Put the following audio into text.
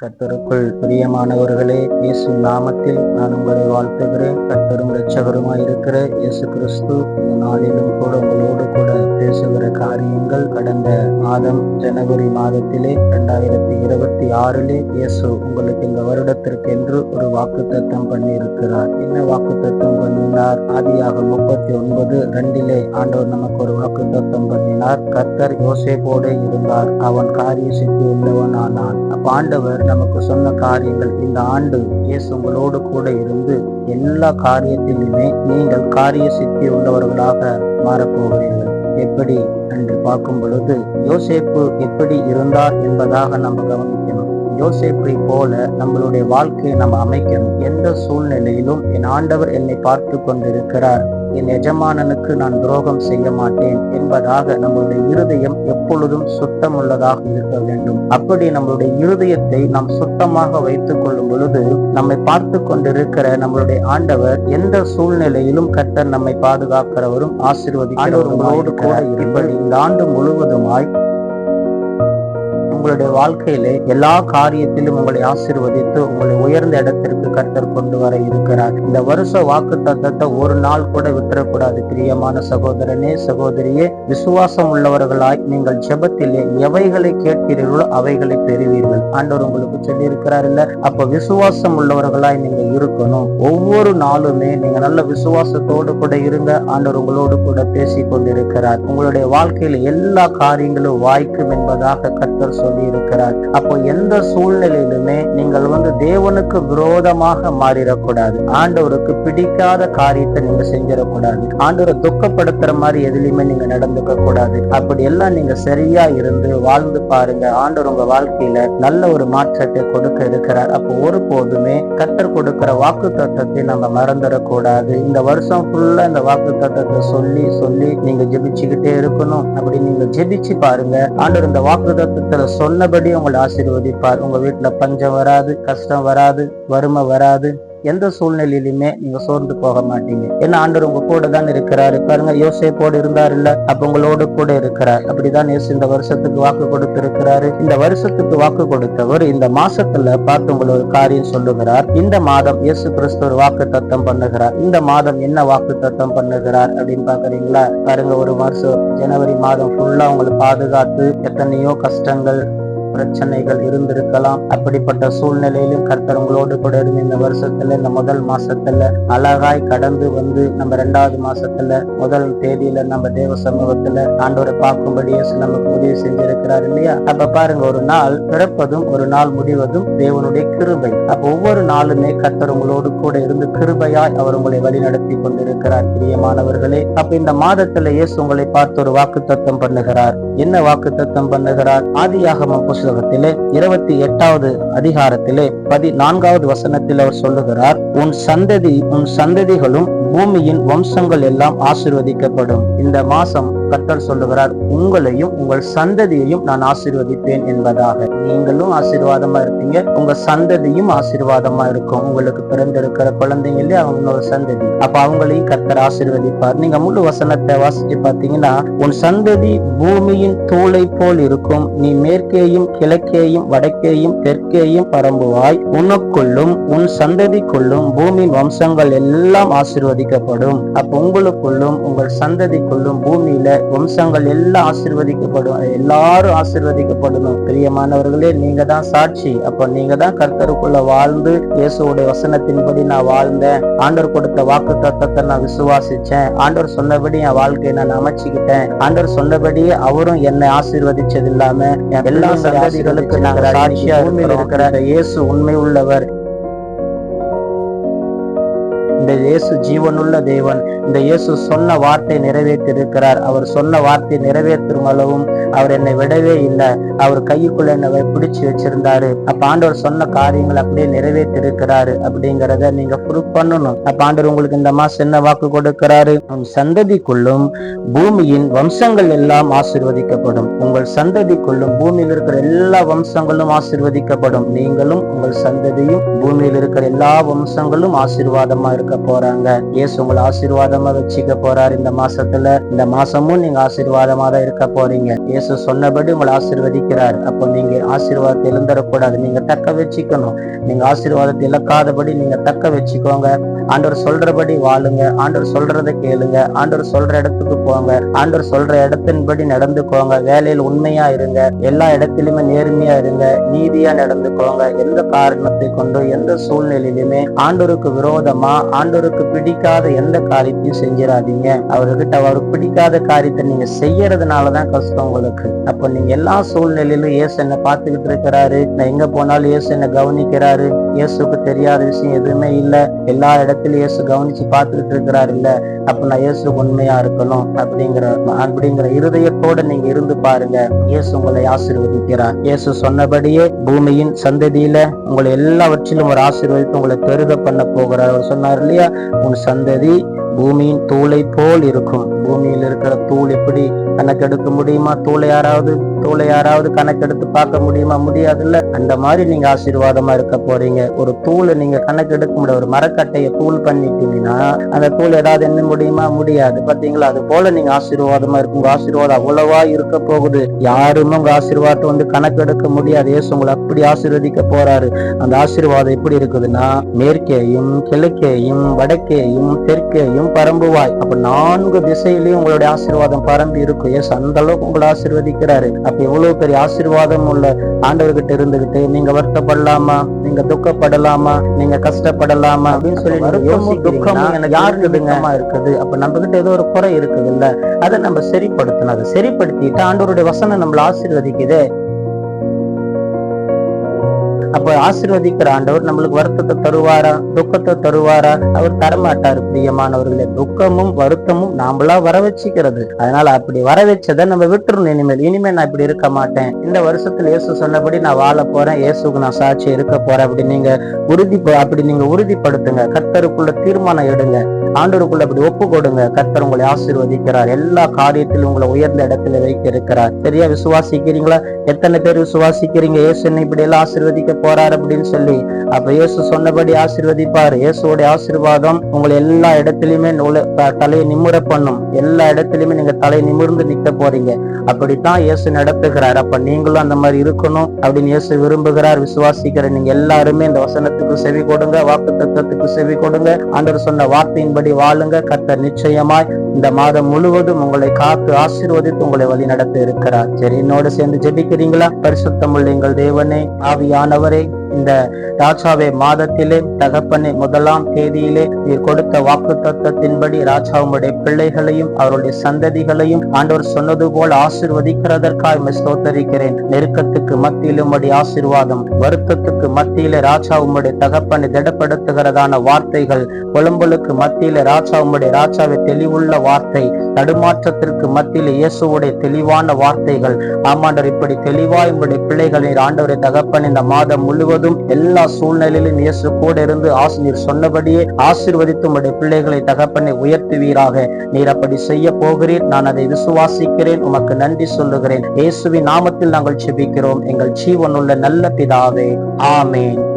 கத்தருக்குள் பிரியமானவர்களே இயேசு நாமத்தில் நான் உங்களை வாழ்த்துகிறேன். கத்தரும் இரட்சகருமாய் இருக்கிற இயேசு கிறிஸ்து இந்த நாளிலும் கூட காரியங்கள் கடந்த மாதம் ஜனவரி மாதத்திலே இரண்டாயிரத்தி இருபத்தி ஆறிலே இயேசு உங்களுக்கு இந்த வருடத்திற்கு என்று ஒரு வாக்கு தத்தம் பண்ணியிருக்கிறார். என்ன வாக்கு தத்தம் பண்ணினார்? ஆதியாக முப்பத்தி ஒன்பது ரெண்டிலே ஆண்டவர் நமக்கு ஒரு வாக்கு தத்தம் பண்ணினார். கர்த்தர் யோசேப்போடே இருந்தார். அவன் காரிய சித்தி உள்ளவன் ஆனான் அப்ப ஆண்டவர் நமக்கு சொன்ன காரியங்கள் இந்த ஆண்டு இயேசு உங்களோடு கூட இருந்து எல்லா காரியத்திலுமே நீங்கள் காரிய சித்தி உள்ளவர்களாக மாறப்போகிறீர்கள். எப்படி? என்று பார்க்கும் பொழுது யோசேப்பு எப்படி இருந்தார் என்பதாக நம்ம கவனிக்கணும். யோசேப்பை போல நம்மளுடைய வாழ்க்கையை நம்ம அமைக்கணும். எந்த சூழ்நிலையிலும் என் ஆண்டவர் என்னை பார்த்து கொண்டிருக்கிறார். என் எஜமானனுக்கு நான் துரோகம் செய்ய மாட்டேன் என்பதாக நம்முடைய இருதயம் எப்பொழுதும் சுத்தமுள்ளதாக இருக்க வேண்டும். அப்படி நம்மளுடைய இருதயத்தை நாம் சுத்தமாக வைத்துக் கொள்ளும் பொழுது நம்மை பார்த்து கொண்டிருக்கிற நம்மளுடைய ஆண்டவர் எந்த சூழ்நிலையிலும் கர்த்தர் நம்மை பாதுகாக்கிறவரும் ஆசீர்வதிக்கிறவரோடு கூட இருப்பது இந்த ஆண்டு முழுவதுமாய் உங்களுடைய வாழ்க்கையிலே எல்லா காரியத்திலும் உங்களை ஆசீர்வதித்து உங்களை உயர்ந்த இடத்திற்கு கர்த்தர் கொண்டு வர இருக்கிறார். இந்த வருஷ வாக்கு தத்தத்தை ஒரு நாள் கூட விட்டுறக்கூடாது. பிரியமான சகோதரனே சகோதரியே விசுவாசம் உள்ளவர்களாய் நீங்கள் ஜெபத்திலே எவைகளை கேட்கிறீர்களோ அவைகளை பெறுவீர்கள். ஆண்டவர் உங்களுக்கு சொல்லி இருக்கிறார் இல்ல அப்ப விசுவாசம் உள்ளவர்களாய் நீங்க இருக்கணும். ஒவ்வொரு நாளுமே நீங்க நல்ல விசுவாசத்தோடு கூட இருங்க. ஆண்டவர் உங்களோடு கூட பேசி கொண்டிருக்கிறார் உங்களுடைய வாழ்க்கையில எல்லா காரியங்களும் வாய்க்கும் என்பதாக கர்த்தர் சொல்லி இருக்கிறார் அப்போ எந்த சூழ்நிலையிலுமே நீங்கள் வந்து தேவனுக்கு விரோதமாக மாறிடக்கூடாது. ஆண்டவருக்கு பிடிக்காத காரியத்தை நீங்க செஞ்சிடக்கூடாது. ஆண்டவரை துக்கப்படுத்துற மாதிரி எதுலையுமே நீங்க நடந்துக்க கூடாது. அப்படி எல்லாம் நீங்க சரியா இருந்து வாழ்ந்து பாருங்க. ஆண்டவர் உங்க வாழ்க்கையில நல்ல ஒரு மாற்றத்தை கொடுக்க இருக்கிறார். அப்போ ஒருபோதுமே கத்தர் கொடுக்கிற வாக்கு தத்தத்தை நம்ம மறந்துடக்கூடாது. இந்த வருஷம் ஃபுல்லா இந்த வாக்கு தத்தத்தை சொல்லி சொல்லி நீங்க ஜெபிச்சுக்கிட்டே இருக்கணும். அப்படி நீங்க ஜெபிச்சு பாருங்க. ஆண்டவர் இந்த வாக்கு தத்தத்துல சொன்னபடி உங்களை ஆசீர்வதிப்பார். உங்க வீட்டுல பஞ்சம் வராது கஷ்டம் வராது வறுமை வராது. எந்த சூழ்நிலையிலுமே நீங்க சோர்ந்து போக மாட்டீங்க. ஏன்னா ஆண்டவர் உங்க கூட தான் இருக்கிறாரு. பாருங்க யோசேப்போடு இருந்தார் இல்ல அப்ப உங்களோடு கூட இருக்கிறார். அப்படிதான் இயேசு இந்த வருஷத்துக்கு வாக்கு கொடுத்திருக்கிறாரு. இந்த வருஷத்துக்கு வாக்கு கொடுத்தவர் இந்த மாசத்துல பார்த்து உங்களை ஒரு காரியம் சொல்லுகிறார். இந்த மாதம் இயேசு கிறிஸ்து ஒரு வாக்கு தத்தம் பண்ணுகிறார். இந்த மாதம் என்ன வாக்கு தத்தம் பண்ணுகிறார் அப்படின்னு பாக்குறீங்களா பாருங்க ஒரு வருஷம் ஜனவரி மாதம் ஃபுல்லா உங்களை பாதுகாத்து எத்தனையோ கஷ்டங்கள் பிரச்சனைகள் இருந்திருக்கலாம். அப்படிப்பட்ட சூழ்நிலையிலும் கர்த்தர் உங்களோடு கூட இருந்து இந்த வருஷத்துல இந்த முதல் மாசத்துல அழகாய் கடந்து வந்து நம்ம ரெண்டாவது மாசத்துல முதல் தேதியில நம்ம தேவ சமூகத்துல ஆண்டவரை பார்க்கும்படியே நமக்கு உதவி செஞ்சிருக்கிறார் இல்லையா? அப்ப பாருங்க ஒரு நாள் பிறப்பதும் ஒரு நாள் முடிவதும் தேவனுடைய கிருபை. அப்ப ஒவ்வொரு நாளுமே கர்த்தர் உங்களோடு கூட இருந்து கிருபையாய் அவர் உங்களை வழி நடத்தி கொண்டிருக்கிறார் பிரியமானவர்களே. அப்ப இந்த மாதத்துல இயேசு உங்களை பார்த்து ஒரு வாக்கு தத்தம் பண்ணுகிறார். என்ன வாக்கு தத்தம் பண்ணுகிறார்? ஆதியாகமம் புஸ்தகத்திலே இருபத்தி எட்டாவது அதிகாரத்திலே பதினான்காவது வசனத்தில் அவர் சொல்லுகிறார் உன் சந்ததி உன் சந்ததிகளும் பூமியின் வம்சங்கள் எல்லாம் ஆசிர்வதிக்கப்படும். இந்த மாசம் கர்த்தர் சொல்லுகிறார் உங்களையும் உங்கள் சந்ததியையும் நான் ஆசீர்வதிப்பேன் என்பதாக. நீங்களும் ஆசீர்வாதமா இருப்பீங்க உங்க சந்ததியும் ஆசீர்வாதமா இருக்கும். உங்களுக்கு பிறந்திருக்கிற குழந்தைங்களே அவங்களோட சந்ததி. அப்ப அவங்களையும் கர்த்தர் ஆசீர்வதிப்பார். நீங்க முழு வசனத்தை வாசிச்சு பாத்தீங்கன்னா உன் சந்ததி பூமியின் தூளை போல் இருக்கும். நீ மேற்கேயும் கிழக்கேயும் வடக்கேயும் தெற்கேயும் பரம்புவாய். உனக்குள்ளும் உன் சந்ததிக்குள்ளும் பூமியின் வம்சங்கள் எல்லாம் ஆசீர்வதிக்கப்படும். அப்ப உங்களுக்குள்ளும் உங்கள் சந்ததிக்குள்ளும் பூமியில வம்சங்கள் எல்லாம் ஆசிர்வதிக்கப்படும். எல்லாரும் ஆசிர்வதிக்கப்படணும். பிரியமானவர்களே நீங்க தான் சாட்சி. அப்ப நீங்க தான் கர்த்தருக்குள்ள வாழ்ந்து இயேசுடைய வசனத்தின்படி நான் வாழ்ந்தேன். ஆண்டவர் கொடுத்த வாக்கு தத்தத்தை நான் விசுவாசிச்சேன். ஆண்டவர் சொன்னபடி என் வாழ்க்கையை நான் அமைச்சுக்கிட்டேன். ஆண்டவர் சொன்னபடியே அவரும் என்னை ஆசீர்வதிச்சது இல்லாம எல்லா சந்ததிகளுக்கு நாங்கள் சாட்சியா இருக்கிற இயேசு உண்மை உள்ளவர். இந்த இயேசு ஜீவனுள்ள தேவன். இந்த இயேசு சொன்ன வார்த்தை நிறைவேற்றிருக்கிறார். அவர் சொன்ன வார்த்தை நிறைவேற்றும் அளவும் அவர் என்னை விடவே இல்லை. அவர் கைக்குள்ள என்னை பிடிச்சு வச்சிருந்தாரு. அப்ப ஆண்டவர் சொன்ன காரியங்கள் அப்படியே நிறைவேற்றிருக்கிறாரு அப்படிங்கறத நீங்க ப்ரூவ் பண்ணணும். அப்ப ஆண்டவர் உங்களுக்கு இந்த மாசம் என்ன வாக்கு கொடுக்கிறாரு. உன் சந்ததிக்குள்ளும் பூமியின் வம்சங்கள் எல்லாம் ஆசிர்வதிக்கப்படும். உங்கள் சந்ததிக்குள்ளும் பூமியில் இருக்கிற எல்லா வம்சங்களும் ஆசிர்வதிக்கப்படும். நீங்களும் உங்கள் சந்ததியும் பூமியில் இருக்கிற எல்லா வம்சங்களும் ஆசீர்வாதமா இருக்க இருக்க போறாங்க. இயேசு உங்களை ஆசீர்வாதமா வச்சுக்க போறாரு இந்த மாசத்துல. இந்த மாசமும் நீங்க ஆசீர்வாதமா தான் இருக்க போறீங்க. இயேசு சொன்னபடி உங்களை ஆசீர்வதிக்கிறார். அப்போ நீங்க ஆசீர்வாதத்தை இழந்துடக்கூடாது நீங்க தக்க வச்சுக்கணும். நீங்க ஆசீர்வாதத்தை இழக்காதபடி நீங்க தக்க வச்சுக்கோங்க. ஆண்டவர் சொல்றபடி வாழுங்க. ஆண்டவர் சொல்றதை கேளுங்க. ஆண்டவர் சொல்ற இடத்துக்கு போங்க. ஆண்டவர் சொல்ற இடத்தின்படி நடந்துக்கோங்க. வேலையில் உண்மையா இருங்க. எல்லா இடத்திலுமே நேர்மையா இருங்க. நீதியா நடந்துக்கோங்க. எந்த காரணத்தை கொண்டு எந்த சூழ்நிலையிலுமே ஆண்டவருக்கு விரோதமா ஆண்டவருக்கு பிடிக்காத எந்த காரியத்தையும் செஞ்சிடாதீங்க அவர்கிட்ட அவருக்கு பிடிக்காத காரியத்தை நீங்க செய்யறதுனாலதான் கஷ்டம் உங்களுக்கு. அப்ப நீங்க எல்லா சூழ்நிலையிலும் இயேசு என்ன பார்த்துக்கிட்டு இருக்கிறாரு. நான் எங்க போனாலும் இயேசு என்ன கவனிக்கிறாரு. இயேசுக்கு தெரியாத விஷயம் எதுவுமே இல்லை. எல்லா இடத்துல இயேசு கவனிச்சு பார்த்துக்கிட்டு இருக்கிறார் இல்ல அப்ப நான் இயேசு உண்மையா இருக்கணும் அப்படிங்கிற அப்படிங்கிற இருதயத்தோட நீங்க இருந்து பாருங்க. இயேசு உங்களை ஆசீர்வதிக்கிறார். இயேசு சொன்னபடியே பூமியின் சந்ததியில உங்களை எல்லாவற்றிலும் ஒரு ஆசீர்வதித்து உங்களை பெருக பண்ண போகிறார். அவர் சொன்னார் இல்லையா? உன் சந்ததி பூமியின் தூளை போல் இருக்கும். பூமியில் இருக்கிற தூள் எப்படி கணக்கெடுக்க முடியுமா? தூளை யாராவது? தூளை யாராவது கணக்கெடுத்து பார்க்க முடியுமா? முடியாதுல்ல? அந்த மாதிரி நீங்க ஆசீர்வாதமா இருக்க போறீங்க. ஒரு தூளை நீங்க கணக்கெடுக்க முடியாது. ஒரு மரக்கட்டையை தூள் பண்ணிட்டீங்கன்னா அந்த தூள் ஏதாவது என்ன முடியுமா? முடியாது. பாத்தீங்களா? அது போல நீங்க ஆசீர்வாதமா இருக்கும் உங்க ஆசீர்வாதம் அவ்வளவா இருக்க போகுது. யாருமே உங்க ஆசீர்வாதத்தை வந்து கணக்கெடுக்க முடியாது. ஏசு உங்களை அப்படி ஆசீர்வதிக்க போறாரு. அந்த ஆசீர்வாதம் எப்படி இருக்குதுன்னா மேற்கேயும் கிழக்கேயும் வடக்கேயும் தெற்கேயும் பரம்புவாய் அப்ப நான்கு திசையிலையும் உங்களுடைய ஆசீர்வாதம் பரம்பி இருக்கும். ஏசு அந்த அளவுக்கு உங்களை ஆசீர்வதிக்கிறாரு. அப்ப எவ்வளவு பெரிய ஆசீர்வாதம் உள்ள ஆண்டவர்கிட்ட இருந்துகிட்டு நீங்க வருத்தப்படலாமா? நீங்க துக்கப்படலாமா? நீங்க கஷ்டப்படலாமா? அப்படின்னு சொல்லி வருத்தமும் துக்கமும் எனக்கு யாருக்கு துக்கமா இருக்குது? அப்ப நம்ம கிட்ட ஏதோ ஒரு குறை இருக்குது இல்ல அதை நம்ம சரிப்படுத்தணும். அதை சரிப்படுத்திட்டு ஆண்டவருடைய வசனம் நம்மள ஆசீர்வதிக்குதே. அப்ப ஆசீர்வதிக்கிற ஆண்டவர் நம்மளுக்கு வருத்தத்தை தருவாரா? துக்கத்தை தருவாரா? அவர் தரமாட்டார் பிரியமானவர்களே. துக்கமும் வருத்தமும் நாமளா வர வச்சுக்கிறது அதனால அப்படி வர வச்சதை நம்ம விட்டுறணும். இனிமேல் இனிமேல் நான் இப்படி இருக்க மாட்டேன். இந்த வருஷத்துல இயேசு சொன்னபடி நான் வாழ போறேன். இயேசுக்கு நான் சாட்சி இருக்க போறேன். அப்படி நீங்க உறுதி அப்படி நீங்க உறுதிப்படுத்துங்க. கத்தருக்குள்ள தீர்மானம் எடுங்க. ஆண்டவருக்குள்ள அப்படி ஒப்பு கொடுங்க கர்த்தர் உங்களை ஆசீர்வதிக்கிறார். எல்லா காரியத்திலும் உங்களை உயர்ந்த இடத்துல வைக்க இருக்கிறார் சரியா விசுவாசிக்கிறீங்களா? எத்தனை பேர் விசுவாசிக்கிறீங்க? இயேசு என்னை இப்படி எல்லாம் ஆசீர்வதிக்க போறார் அப்படின்னு சொல்லி. அப்ப இயேசு சொன்னபடி ஆசீர்வதிப்பார். இயேசுவோட ஆசீர்வாதம் உங்களை எல்லா இடத்துலயுமே தலையை நிமிர பண்ணும். எல்லா இடத்துலயுமே நீங்க தலை நிமிர்ந்து நிக்க போறீங்க. அப்படித்தான் இயேசு நடத்துகிறார். அப்ப நீங்களும் அந்த மாதிரி இருக்கணும் அப்படின்னு இயேசு விரும்புகிறார். விசுவாசிக்கிற நீங்க எல்லாருமே இந்த வசனத்துக்கு செவி கொடுங்க வாக்கு தத்துவத்துக்கு செவி கொடுங்க. ஆண்டவர் சொன்ன வார்த்தையின்படி வாழுங்க. கர்த்தர் நிச்சயமாய் இந்த மாதம் முழுவதும் உங்களை காத்து ஆசீர்வதித்து உங்களை வழி நடத்த இருக்கிறார். சரி என்னோட சேர்ந்து ஜெபிக்கிறீங்களா? பரிசுத்தமுள்ள எங்கள் தேவனே ஆவியானவரே இந்த ராஜாவே மாதத்திலே தகப்பனே முதலாம் தேதியிலே நீர் கொடுத்த வாக்கு தத்தத்தின்படி ராஜாவுடைய பிள்ளைகளையும் அவருடைய சந்ததிகளையும் ஆண்டவர் சொன்னது போல் ஆசிர்வதிக்கிறதற்காக ஸ்தோத்தரிக்கிறேன். நெருக்கத்துக்கு மத்தியில் உம்முடைய ஆசிர்வாதம் வருத்தத்துக்கு மத்தியிலே ராஜா உம்முடைய தகப்பனை திடப்படுத்துகிறதான வார்த்தைகள் புலம்பலுக்கு மத்தியிலே ராஜா உம்முடைய ராஜாவை தெளிவுள்ள வார்த்தை தடுமாற்றத்திற்கு மத்தியில் இயேசுவுடைய தெளிவான வார்த்தைகள். ஆமாண்டவர் இப்படி தெளிவாய் உம்முடைய பிள்ளைகளின் ஆண்டவரை தகப்பன் இந்த மாதம் முழுவதும் எல்லா சூழ்நிலையிலும் இயேசு கூட இருந்து ஆசிரியர் சொன்னபடியே ஆசிர்வதித்து உம்முடைய பிள்ளைகளை தகப்பனை உயர்த்துவீராக. நீர் அப்படி செய்ய போகிறீர். நான் அதை விசுவாசிக்கிறேன். உமக்கு நன்றி சொல்லுகிறேன். இயேசுவின் நாமத்தில் நாங்கள் செபிக்கிறோம் எங்கள் ஜீவனுள்ள நல்ல பிதாவே. ஆமேன்.